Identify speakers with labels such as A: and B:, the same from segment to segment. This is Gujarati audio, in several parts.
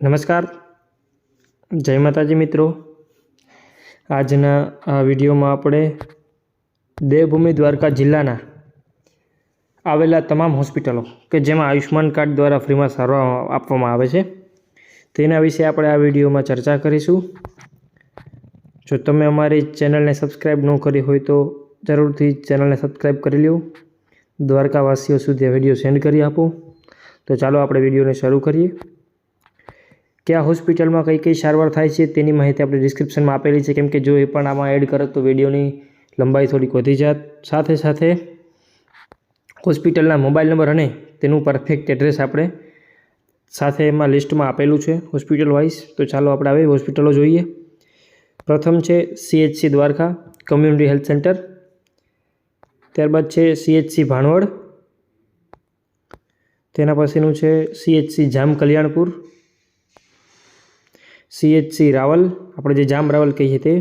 A: નમસ્કાર. જય માતાજી મિત્રો. આજના આ વિડીયોમાં આપણે દેવભૂમિ દ્વારકા જિલ્લાના આવેલા તમામ હોસ્પિટલો કે જેમાં આયુષ્માન કાર્ડ દ્વારા ફ્રીમાં સારવાર આપવામાં આવે છે. તેના વિશે આપણે આ વિડીયોમાં ચર્ચા કરીશું. જો તમે અમારી ચેનલને સબસ્ક્રાઈબ ન કરી હોય તો જરૂરથી ચેનલને સબસ્ક્રાઈબ કરી લો દ્વારકાવાસીઓ સુધી આ વીડિયો સેન્ડ કરી આપો. તો ચાલો આપણે વિડીયોને શરૂ કરીએ. કે આ હોસ્પિટલમાં કઈ કઈ સારવાર થાય છે તેની માહિતી આપણે ડિસ્ક્રિપ્શનમાં આપેલી છે. કેમ કે જો એ પણ આમાં એડ કરત તો વિડીયોની લંબાઈ થોડીક વધી જાત. સાથે સાથે હોસ્પિટલના મોબાઈલ નંબર અને તેનું પરફેક્ટ એડ્રેસ આપણે સાથે એમાં લિસ્ટમાં આપેલું છે હોસ્પિટલ વાઇઝ તો ચાલો આપણે આવી હોસ્પિટલો જોઈએ. પ્રથમ છે CHC Dwarka community health centre ત્યારબાદ છે સીએચસી ભાણવડ. તેના પછીનું છે સીએચસી જામ કલ્યાણપુર સીએચસી રાવલ, આપણે જે જામ રાવલ કહીએ તે.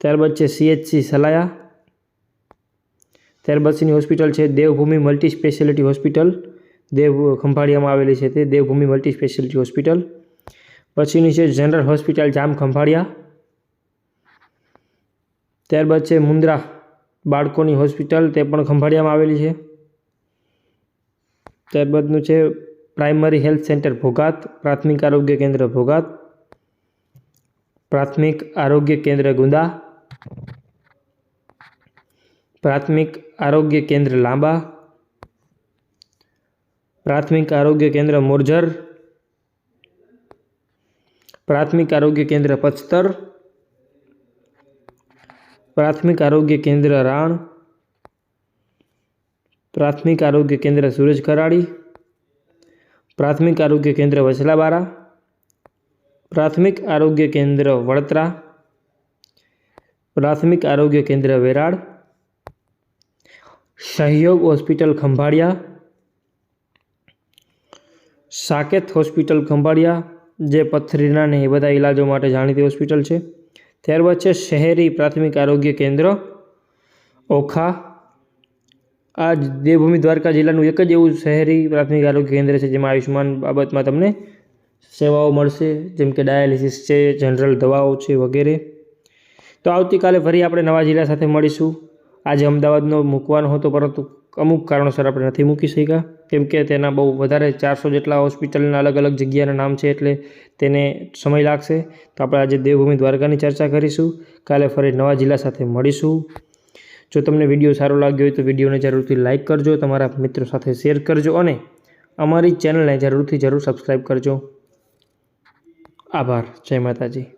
A: ત્યારબાદ છે સીએચસી સલાયા. ત્યારબાદ સીની હોસ્પિટલ છે Devbhumi multi speciality hospital. Dev ખંભાળિયામાં આવેલી છે તે દેવભૂમિ મલ્ટી સ્પેશિયાલિટી હોસ્પિટલ. પછીની છે જનરલ હોસ્પિટલ જામ ખંભાળિયા. ત્યારબાદ છે મુન્દ્રા બાળકોની હોસ્પિટલ, તે પણ ખંભાળિયામાં આવેલી છે. ત્યારબાદનું છે પ્રાઇમરી હેલ્થ સેન્ટર ભોગાત, પ્રાથમિક આરોગ્ય કેન્દ્ર ભોગાત. પ્રાથમિક આરોગ્ય કેન્દ્ર ગુંદા પ્રાથમિક આરોગ્ય કેન્દ્ર લાંબા પ્રાથમિક આરોગ્ય કેન્દ્ર મોરજર પ્રાથમિક આરોગ્ય કેન્દ્ર પચતર પ્રાથમિક આરોગ્ય કેન્દ્ર રાણ પ્રાથમિક આરોગ્ય કેન્દ્ર સૂરજ કરાડી પ્રાથમિક આરોગ્ય કેન્દ્ર વચલાબારા પ્રાથમિક આરોગ્ય કેન્દ્ર વડતરા પ્રાથમિક આરોગ્ય કેન્દ્ર વેરાળ. સહયોગ હોસ્પિટલ ખંભાળિયા. સાકેત હોસ્પિટલ ખંભાળિયા, જે પથરીના ને એ બધા ઇલાજો માટે જાણીતી હોસ્પિટલ છે. ત્યારબાદ છે શહેરી પ્રાથમિક આરોગ્ય કેન્દ્ર, ઓખા. આ દેવભૂમિ દ્વારકા જિલ્લાનું એક જ એવું શહેરી પ્રાથમિક આરોગ્ય કેન્દ્ર છે જેમાં આયુષ્યમાન બાબતમાં તમને સેવાઓ મળશે, જેમ કે ડાયાલિસિસ છે, જનરલ દવાઓ છે વગેરે. તો આવતીકાલે ફરી આપણે નવા જિલ્લા સાથે મળીશું. આજે અમદાવાદનો મૂકવાનો હતો, પરંતુ અમુક કારણોસર આપણે નથી મૂકી શક્યા. કેમ કે તેના બહુ વધારે ચારસો જેટલા હોસ્પિટલના અલગ અલગ જગ્યાના નામ છે, એટલે તેને સમય લાગશે. તો આપણે આજે દેવભૂમિ દ્વારકાની ચર્ચા કરીશું. કાલે ફરી નવા જિલ્લા સાથે મળીશું. જો તમને વીડિયો સારો લાગ્યો હોય તો વિડીયોને જરૂરથી લાઇક કરજો, તમારા મિત્રો સાથે શેર કરજો અને અમારી ચેનલને જરૂરથી જરૂર સબસ્ક્રાઈબ કરજો. આભાર. જય માતાજી.